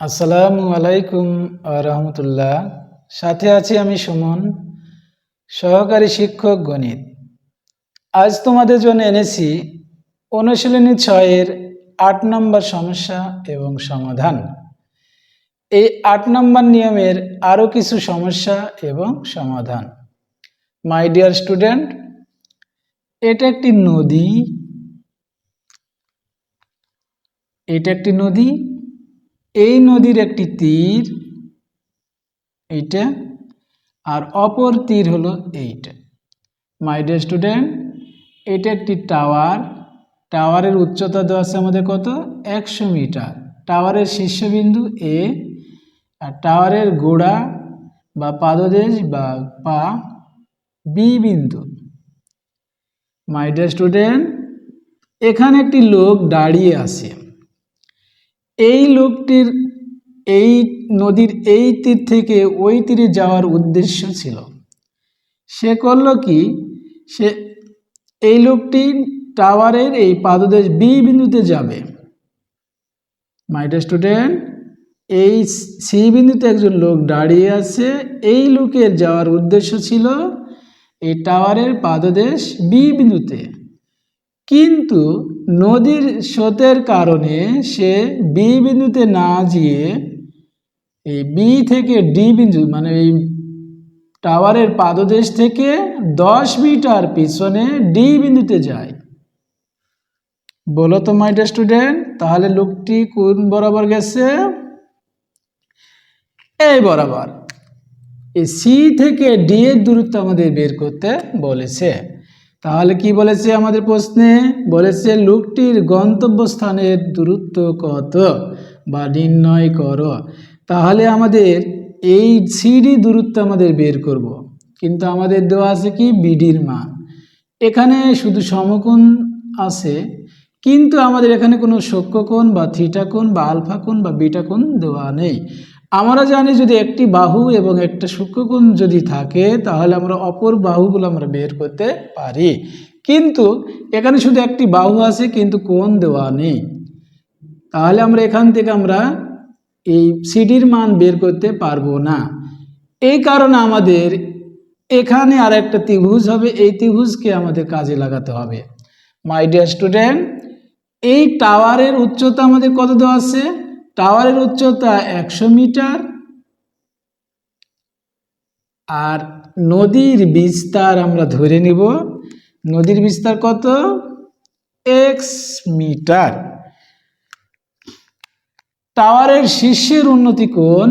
আসসালামু আলাইকুম রহমতুল্লাহ। সাথে আছি আমি সুমন, সহকারী শিক্ষক গণিত। আজ তোমাদের জন্য এনেছি অনুশীলনী ছয়ের আট নম্বর সমস্যা এবং সমাধান। এই আট নম্বর নিয়মের আরও কিছু সমস্যা এবং সমাধান। মাই ডিয়ার স্টুডেন্ট এটা একটি নদী। এটা একটি নদী। এই নদীর একটি তীর, এইটা, আর অপর তীর হলো এইটা। মাই ডিয়ার স্টুডেন্ট এটা একটি টাওয়ার। টাওয়ারের উচ্চতা দেওয়া আছে আমাদের কত? একশো মিটার। টাওয়ারের শীর্ষবিন্দু এ আর টাওয়ারের গোড়া বা পাদদেশ বা পা বি বিন্দু। মাই ডিয়ার স্টুডেন্ট এখানে একটি লোক দাঁড়িয়ে আছে। এই লোকটির এই নদীর এই তীর থেকে ওই তীরে যাওয়ার উদ্দেশ্য ছিল। সে করল কি? সে এই লোকটি টাওয়ারের এই পাদদেশ বি বিন্দুতে যাবে। মাইটা স্টুডেন্ট এই সি বিন্দুতে একজন লোক দাঁড়িয়ে আছে। এই লোকের যাওয়ার উদ্দেশ্য ছিল এই টাওয়ারের পাদদেশ বি বিন্দুতে। কিন্তু নদীর স্রোতের কারণে সে বি বিন্দুতে না গিয়ে এই বি থেকে ডি বিন্দু মানে এই টাওয়ারের পাদদেশ থেকে দশ মিটার পিছনে ডি বিন্দুতে যায়। বলো তো মাইটা স্টুডেন্ট তাহলে লোকটি কোন বরাবর গেছে? এই বরাবর। এই সি থেকে ডি এর দূরত্ব আমাদের বের করতে বলেছে। তাহলে কি বলেছে আমাদের প্রশ্নে? বলেছে, লোকটির গন্তব্যস্থানের দূরত্ব কত বা নির্ণয় করো। তাহলে আমাদের এই সিডি দূরত্ব আমাদের বের করব। কিন্তু আমাদের দেওয়া আছে কি? বিডির মান। এখানে শুধু সমকোণ আছে, কিন্তু আমাদের এখানে কোনো সক্ষ্যকোণ বা থিটা কোণ বা আলফা কোণ বা বিটা কোণ দেওয়া নেই। আমরা জানি যদি একটি বাহু এবং একটা সূক্ষ্মকোণ যদি থাকে, তাহলে আমরা অপর বাহুগুলো আমরা বের করতে পারি। কিন্তু এখানে শুধু একটি বাহু আছে, কিন্তু কোণ দেওয়া নেই। তাহলে আমরা এখান থেকে আমরা এই সিডির মান বের করতে পারব না। এই কারণে আমাদের এখানে আর একটা ত্রিভুজ হবে। এই ত্রিভুজকে আমাদের কাজে লাগাতে হবে। মাই ডিয়ার স্টুডেন্ট এই টাওয়ারের উচ্চতা আমাদের কত দেওয়া আছে? টাওয়ারের উচ্চতা একশো মিটার আর নদীর বিস্তার আমরা ধরে নিব। নদীর বিস্তার কত? X metre. টাওয়ারের শীর্ষের উন্নতি কোণ,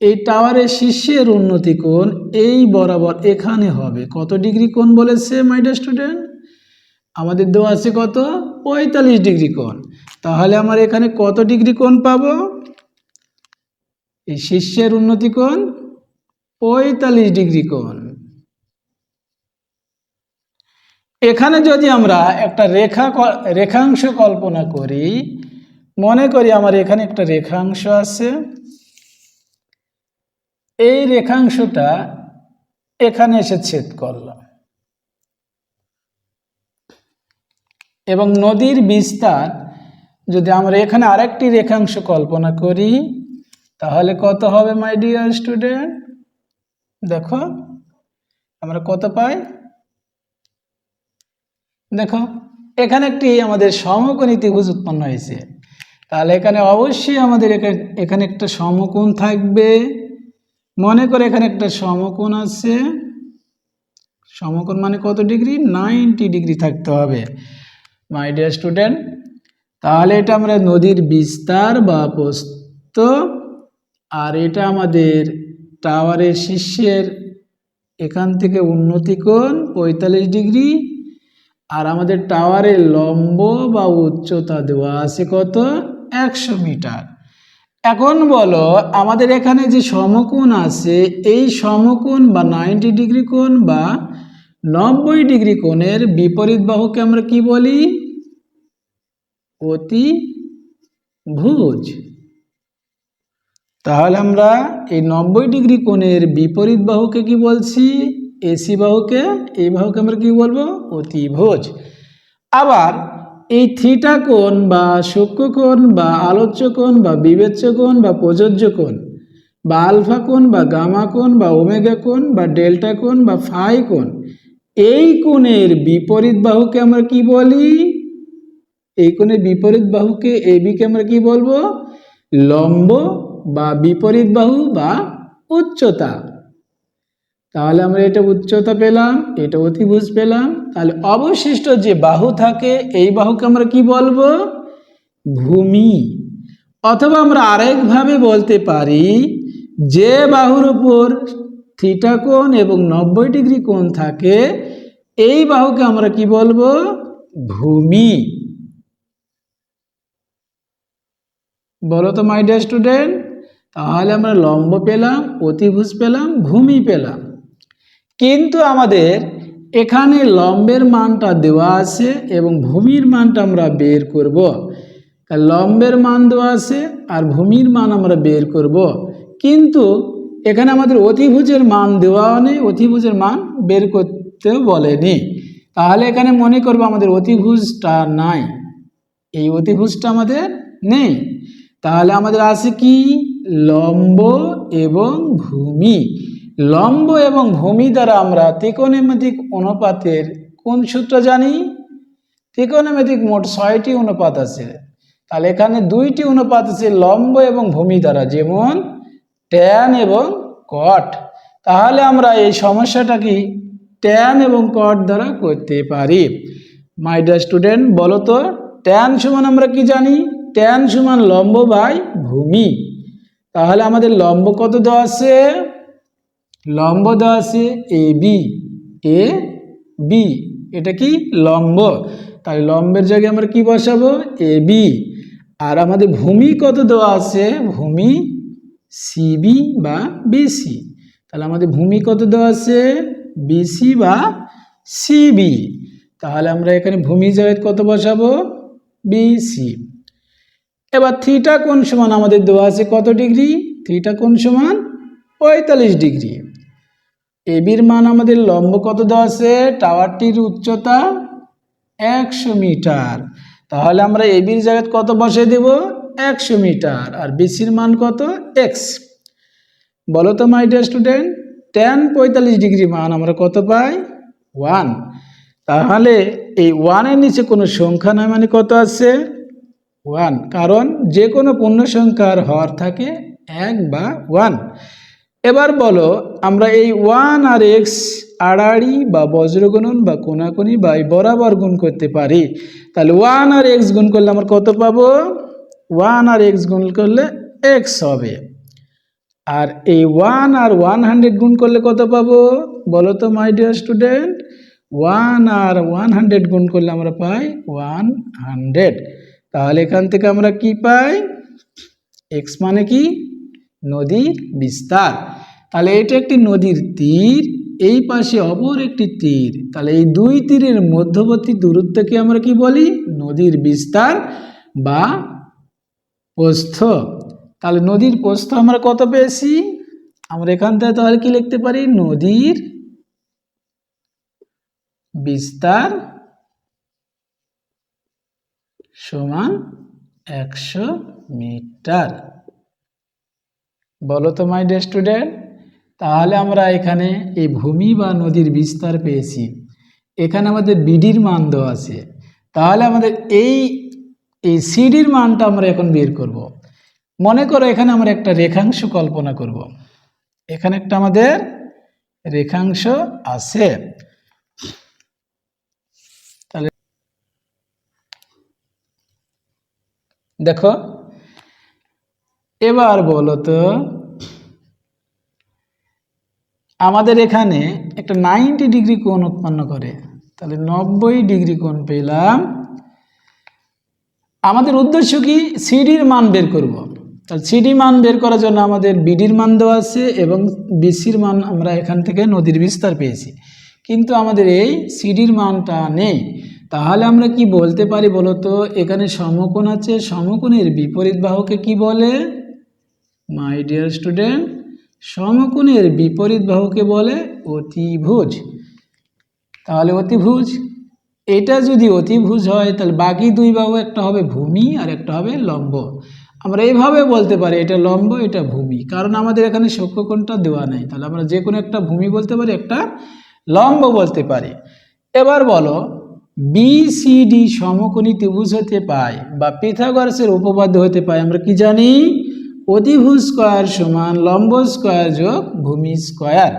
এই টাওয়ারের শীর্ষের উন্নতি কোণ এই বরাবর এখানে হবে। কত ডিগ্রি কোণ বলেছে মাইডার স্টুডেন্ট আমাদের দেওয়া আছে কত? পঁয়তাল্লিশ ডিগ্রি কোণ। তাহলে আমার এখানে কত ডিগ্রি কোণ পাবো? এই শীর্ষের উন্নতি কোণ পঁয়তাল্লিশ ডিগ্রি কোণ। এখানে যদি আমরা একটা রেখা রেখাংশ কল্পনা করি, মনে করি আমার এখানে একটা রেখাংশ আছে। এই রেখাংশটা এখানে এসে ছেদ করলাম। এবং নদীর বিস্তার, যদি আমরা এখানে আরেকটি রেখাংশ কল্পনা করি, তাহলে কত হবে মাই ডিয়ার স্টুডেন্ট দেখো, আমরা কত পাই? দেখো, এখানে একটি আমাদের সমকোণী ত্রিভুজ উৎপন্ন হয়েছে। তাহলে এখানে অবশ্যই আমাদের এখানে একটা সমকোণ থাকবে। মনে করে এখানে একটা সমকোণ আছে। সমকোণ মানে কত ডিগ্রি? নাইনটি ডিগ্রি থাকতে হবে। মাই ডিয়ার স্টুডেন্ট তাহলে এটা আমরা নদীর বিস্তার বা প্রস্ত আর এটা আমাদের টাওয়ারের শীর্ষের এখান থেকে উন্নতি কোণ পঁয়তাল্লিশ ডিগ্রি, আর আমাদের টাওয়ারের লম্ব বা উচ্চতা দেওয়া আছে কত? একশো মিটার। এখন বলো, আমাদের এখানে যে সমকোণ আছে, এই সমকোণ বা নাইনটি ডিগ্রি কোণ বা নব্বই ডিগ্রি কোণের বিপরীত বাহুকে আমরা কি বলি? অতি ভুজ তাহলে আমরা এই নব্বই ডিগ্রি কোণের বিপরীত বাহুকে কি বলছি? এসি বাহুকে এই বাহুকে আমরা কি বলব? অতিভুজ আবার এই থিটা কোণ বা কোণ বা আলোচ্য কোণ বা বিবেচ্য কোণ বা প্রযোজ্য কোণ বা আলফা কোণ বা গামা কোণ বা ওমেগা কোণ বা ডেল্টা কোণ বা ফাই কোণ, এই কোণের বিপরীত বাহুকে আমরা কি বলি? এই কোণের বিপরীত বাহুকে এ বিকে আমরা কি বলব? লম্ব বা বিপরীত বাহু বা উচ্চতা। তাহলে আমরা এটা উচ্চতা পেলাম, এটা অতিভুজ পেলাম। তাহলে অবশিষ্ট যে বাহু থাকে, এই বাহুকে আমরা কি বলব? ভূমি। অথবা আমরা আরেকভাবে বলতে পারি, যে বাহুর উপর থিটা কোণ এবং নব্বই ডিগ্রি কোণ থাকে, এই বাহুকে আমরা কি বলব? ভূমি। বলো তো মাই ডিয়ার স্টুডেন্ট তাহলে আমরা লম্ব পেলাম, অতিভুজ পেলাম, ভূমি পেলাম। কিন্তু আমাদের এখানে লম্বের মানটা দেওয়া আছে এবং ভূমির মানটা আমরা বের করব। লম্বের মান দেওয়া আছে আর ভূমির মান আমরা বের করব। কিন্তু এখানে আমাদের অতিভুজের মান দেওয়া নেই, অতিভুজের মান বের করতে বলেনি। তাহলে এখানে মনে করব আমাদের অতিভুজটা নাই, এই অতিভুজটা আমাদের নেই। তাহলে আমাদের আছে কি? লম্ব এবং ভূমি। লম্ব এবং ভূমি দ্বারা আমরা ত্রিকোণমিতিক অনুপাতের কোন সূত্র জানি? ত্রিকোণমিতিক মোট ছয়টি অনুপাত আছে। তাহলে এখানে দুইটি অনুপাত আছে লম্ব এবং ভূমি দ্বারা, যেমন ট্যান এবং কট তাহলে আমরা এই সমস্যাটা কি? ট্যান এবং কট দ্বারা করতে পারি। মাই ডিয়ার স্টুডেন্ট বলো তো ট্যান সমান আমরা কি জানি? ট্যান সমান লম্ব বাই ভূমি। তাহলে আমাদের লম্ব কত দেওয়া আছে? লম্ব দেওয়া আছে এ বি এ বি। এটা কি? লম্ব। তাহলে লম্বের জায়গায় আমরা কি বসাবো? A B. আর আমাদের ভূমি কত দেওয়া আছে? ভূমি সিবি বা বিসি তাহলে আমাদের ভূমি কত দেওয়া আছে? বিসি বা সিবি তাহলে আমরা এখানে ভূমি জায়গায় কত বসাবো? বিসি এবার থিটা কোন সমান আমাদের দেওয়া আছে কত ডিগ্রি? থিটা কোন সমান? পঁয়তাল্লিশ ডিগ্রি। এবির মান আমাদের লম্ব কত দেওয়া আছে? টাওয়ারটির উচ্চতা একশো মিটার। তাহলে আমরা এবির জায়গায় কত বসে দেব? একশো মিটার। আর বিসির মান কত? এক্স বলো তো মাই ডিয়ার স্টুডেন্ট টেন পঁয়তাল্লিশ ডিগ্রি মান আমরা কত পাই? ওয়ান তাহলে এই ওয়ানের নিচে কোনো সংখ্যা নয় মানে কত আছে? ওয়ান। কারণ যে কোনো পূর্ণ সংখ্যার হর থাকে এক বা ওয়ান। এবার বলো, আমরা এই ওয়ান আর এক্স আড়াআড়ি বা বজ্রগুণন বা কোনাকুনি বা এই বরাবর গুণ করতে পারি। তাহলে ওয়ান আর এক্স গুণ করলে আমরা কত পাবো? ওয়ান আর এক্স গুণ করলে এক্স হবে। আর এই ওয়ান আর ওয়ান হান্ড্রেড গুণ করলে কত পাবো? বলো তো, মাই ডিয়ার স্টুডেন্ট। ওয়ান আর ওয়ান হান্ড্রেড গুণ করলে আমরা পাই ওয়ান হান্ড্রেড। তাহলে এখান থেকে আমরা কি পাই? এক্স মানে কি? নদীর বিস্তার। তাহলে এটা একটি নদীর তীর, এই পাশে অপর একটি তীর। তাহলে এই দুই তীরের মধ্যবর্তী দূরত্বকে আমরা কি বলি? নদীর বিস্তার বা প্রস্থ। তাহলে নদীর প্রস্থ আমরা কত পেয়েছি? আমরা এখান থেকে তাহলে কি লিখতে পারি? নদীর বিস্তার সমান একশো মিটার বলো তো মাই ডিয়ার স্টুডেন্ট তাহলে আমরা এখানে এই ভূমি বা নদীর বিস্তার পেয়েছি এখানে আমাদের বিডির মান দেওয়া আছে তাহলে আমাদের এই এই সিডির মানটা আমরা এখন বের করব। মনে করো এখানে আমরা একটা রেখাংশ কল্পনা করব। এখানে একটা আমাদের রেখাংশ আছে তাহলে দেখো। এবার বলো তো, আমাদের এখানে একটা নাইনটি ডিগ্রি কোণ উৎপন্ন করে, তাহলে নব্বই ডিগ্রি কোণ পেলাম। আমাদের উদ্দেশ্য কি? সিডির মান বের করব। তাহলে সিডি মান বের করার জন্য আমাদের বিডির মান দেওয়া আছে এবং বিসির মান আমরা এখান থেকে নদীর বিস্তার পেয়েছি। কিন্তু আমাদের এই সিডির মানটা নেই। তাহলে আমরা কি বলতে পারি বলতো? এখানে সমকোণ আছে, সমকোণের বিপরীত বাহুকে কি বলে? মাই ডিয়ার স্টুডেন্ট সমকোণের বিপরীত বাহুকে বলে অতিভুজ। তাহলে অতিভুজ? এটা যদি অতিভুজ হয়, তাহলে বাকি দুই বাহু, একটা হবে ভূমি আর একটা হবে লম্ব। আমরা এইভাবে বলতে পারি, এটা লম্ব, এটা ভূমি। কারণ আমাদের এখানে সূক্ষ্মকোণটা দেওয়া নেই। তাহলে আমরা যে কোনো একটা ভূমি বলতে পারি, একটা লম্ব বলতে পারি। এবার বলো বিসিডি সমকোণী ত্রিভুজ হতে পায় বা পিথাগোরাসের উপপাদ্য হতে পায়। আমরা কি জানি? অতিভুজ স্কোয়ার সমান লম্ব স্কোয়ার যোগ ভূমি স্কোয়ার।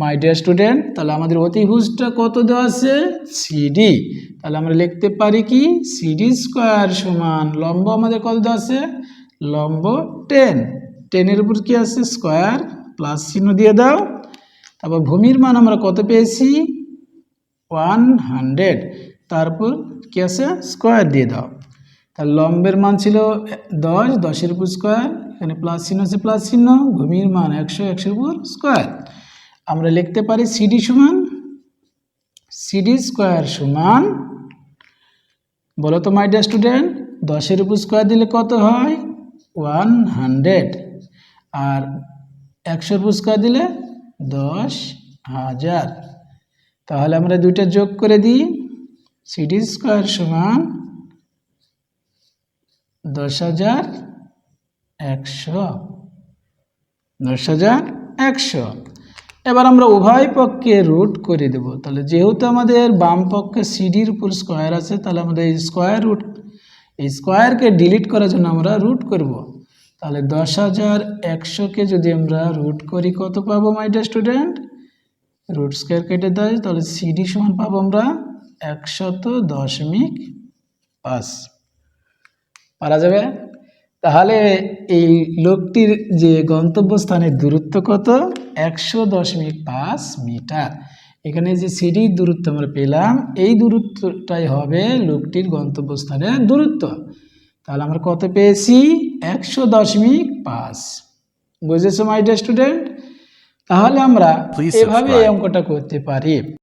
মাই ডিয়ার স্টুডেন্ট তাহলে আমাদের অতিভুজটা কত দেওয়া আছে? সিডি তাহলে আমরা লিখতে পারি কি? সিডি স্কোয়ার সমান লম্ব আমাদের কত দেওয়া আছে? লম্ব টেন। টেনের উপর কি আছে? স্কোয়ার প্লাস চিহ্ন দিয়ে দাও। তারপর ভূমির মান আমরা কত পেয়েছি? One hundred. তারপর কি আছে স্কোয়ার দিয়ে দাও। তাহলে লম্বের মান ছিল দশ, দশের উপর স্কোয়ার এখানে প্লাস চিহ্ন আছে প্লাস চিহ্ন, ভূমির মান একশো, একশোর উপর স্কোয়ার আমরা লিখতে পারি সিডি সমান সিডি স্কোয়ার সমান, বলো তো মাই ডিয়ার স্টুডেন্ট দশের উপর স্কোয়ার দিলে কত হয়? ওয়ান হান্ড্রেড আর একশোর উপর স্কোয়ার দিলে দশ হাজার। তাহলে আমরা দুইটা যোগ করে দিই সিডি স্কোয়ার সমান দশ হাজার একশো। দশ হাজার একশো। এবার আমরা উভয় পক্ষে রুট করে দেব। তাহলে যেহেতু আমাদের বাম পক্ষে সিডির উপর স্কোয়ার আছে, তাহলে আমাদের স্কোয়ার রুট এই স্কোয়ারকে ডিলিট করার জন্য আমরা রুট করব। তাহলে দশ হাজার একশোকে যদি আমরা রুট করি, কত পাবো মাইটা স্টুডেন্ট রুট স্কোয়ার কেটে দেয়, তাহলে সিডি সমান পাবো আমরা একশত দশমিক পাঁচ। পারা যাবে? তাহলে এই লোকটির যে গন্তব্যস্থানের দূরত্ব কত? একশো দশমিক পাঁচ মিটার। এখানে যে সিডির দূরত্ব আমরা পেলাম এই দূরত্বটাই হবে লোকটির গন্তব্যস্থানের দূরত্ব। তাহলে আমরা কত পেয়েছি? একশো দশমিক পাঁচ। বুঝেছ মাই স্টুডেন্ট তাহলে আমরা এভাবে এই অঙ্কটা করতে পারি।